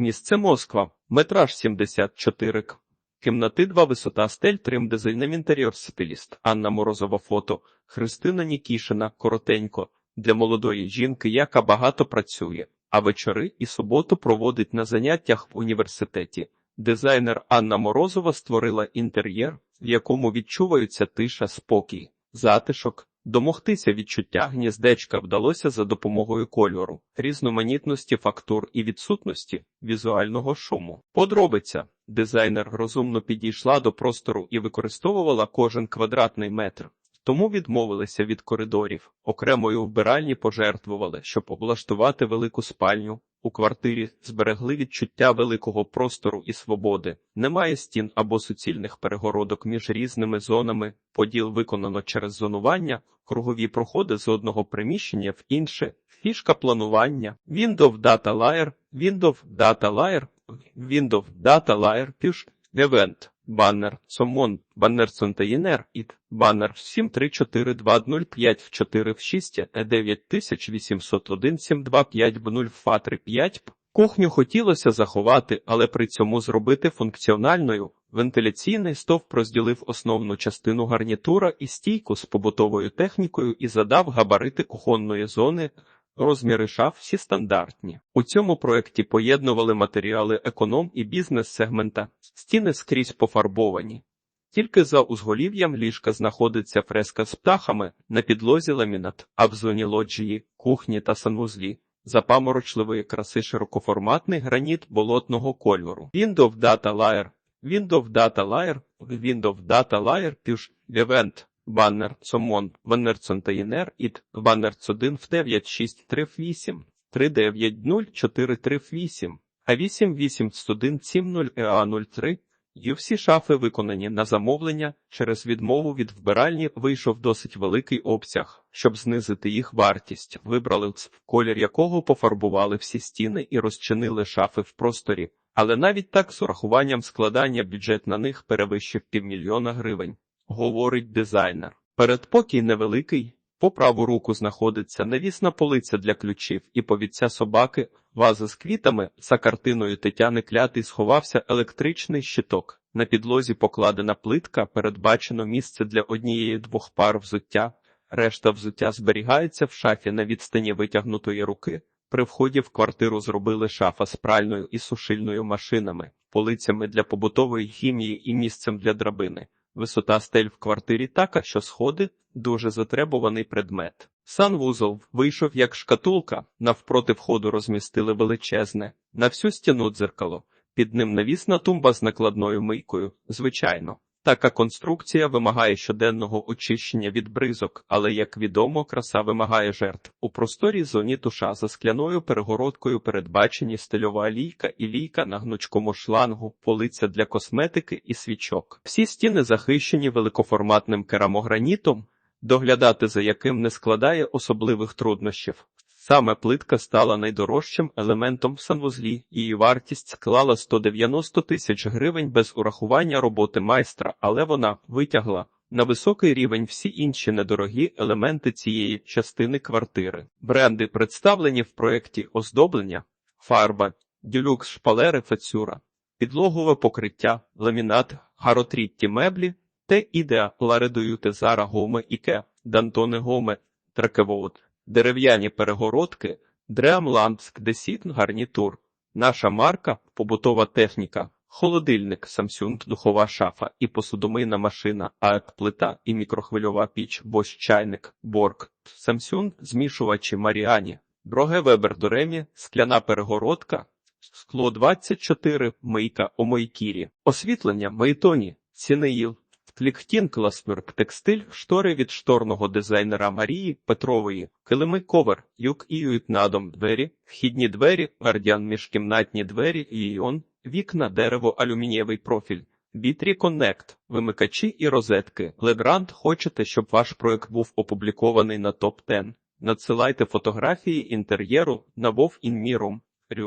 Місце Москва. Метраж 74 к. Кімнати 2 висота стель 3 дизайнер інтер'єр стиліст. Анна Морозова фото. Христина Нікішина коротенько. Для молодої жінки, яка багато працює, а вечори і суботу проводить на заняттях в університеті. Дизайнер Анна Морозова створила інтер'єр, в якому відчуваються тиша, спокій, затишок. Домогтися відчуття гніздечка вдалося за допомогою кольору, різноманітності фактур і відсутності візуального шуму. Подробиця дизайнер розумно підійшла до простору і використовувала кожен квадратний метр. Тому відмовилися від коридорів, окремої вбиральні пожертвували, щоб облаштувати велику спальню. У квартирі зберегли відчуття великого простору і свободи. Немає стін або суцільних перегородок між різними зонами. Поділ виконано через зонування, кругові проходи з одного приміщення в інше. Фішка планування. Windows Data Layer, Windows Data Layer, Windows Data Layer, Push, Event, Баннер, Сомон, Баннер Контейнер, Іт, Баннер 7342005 в 4 в 6, е 9801 725 б 0 фа 35 п. Кухню хотілося заховати, але при цьому зробити функціональною. Вентиляційний стовп розділив основну частину гарнітура і стійку з побутовою технікою і задав габарити кухонної зони. Розміри шаф всі стандартні. У цьому проєкті поєднували матеріали економ і бізнес-сегмента, стіни скрізь пофарбовані. Тільки за узголів'ям ліжка знаходиться фреска з птахами, на підлозі ламінат, а в зоні лоджії, кухні та санвузлі. Запаморочливої краси широкоформатний граніт болотного кольору. Windows Data Layer, Windows Data Layer, Windows Data Layer, Push, Event, Баннер, Сомон, Баннер Цонтаїнер, Іт, Баннер 1 в 9638, 3904338, а 88170 EA03. І всі шафи виконані на замовлення, через відмову від вбиральні вийшов досить великий обсяг, щоб знизити їх вартість. Вибрали ц, колір якого пофарбували всі стіни і розчинили шафи в просторі. Але навіть так з урахуванням складання бюджет на них перевищив півмільйона гривень, говорить дизайнер. Передпокій невеликий. По праву руку знаходиться навісна полиця для ключів і повідця собаки, ваза з квітами. За картиною Тетяни Клятий сховався електричний щиток. На підлозі покладена плитка, передбачено місце для однієї-двох пар взуття. Решта взуття зберігається в шафі на відстані витягнутої руки. При вході в квартиру зробили шафа з пральною і сушильною машинами, полицями для побутової хімії і місцем для драбини. Висота стель в квартирі така, що сходи дуже затребуваний предмет. Санвузол вийшов як шкатулка, навпроти входу розмістили величезне, на всю стіну дзеркало. Під ним навісна тумба з накладною мийкою, звичайно. Така конструкція вимагає щоденного очищення від бризок, але, як відомо, краса вимагає жертв. У просторій зоні туша за скляною перегородкою передбачені стильова лійка і лійка на гнучкому шлангу, полиця для косметики і свічок. Всі стіни захищені великоформатним керамогранітом, доглядати за яким не складає особливих труднощів. Саме плитка стала найдорожчим елементом в санвузлі, її вартість склала 190 тисяч гривень без урахування роботи майстра, але вона витягла на високий рівень всі інші недорогі елементи цієї частини квартири. Бренди представлені в проєкті оздоблення, фарба, дюлюкс шпалери фацюра, підлогове покриття, ламінат, гаротрітті меблі, те ідеа ларедою тезара гоме іке, дантоне гоме, тракевоут дерев'яні перегородки, Дреамландск Десітн гарнітур, наша марка, побутова техніка, холодильник, Samsung, духова шафа і посудомийна машина, АЕК плита і мікрохвильова піч, Bosch чайник, Борг, Samsung, змішувачі Маріані, Броге Вебер Доремі, скляна перегородка, скло 24, мийка Омойкірі, освітлення Мейтоні, Цінеїл, Кліктін Класмюрк текстиль, штори від шторного дизайнера Марії Петрової, килими ковер, юк іюють надом двері, вхідні двері, гардіан міжкімнатні двері, іон, вікна, дерево, алюмінієвий профіль. Бітрі Коннект, вимикачі і розетки. Лебранд хочете, щоб ваш проект був опублікований на топ 10 Надсилайте фотографії інтер'єру на. Рю.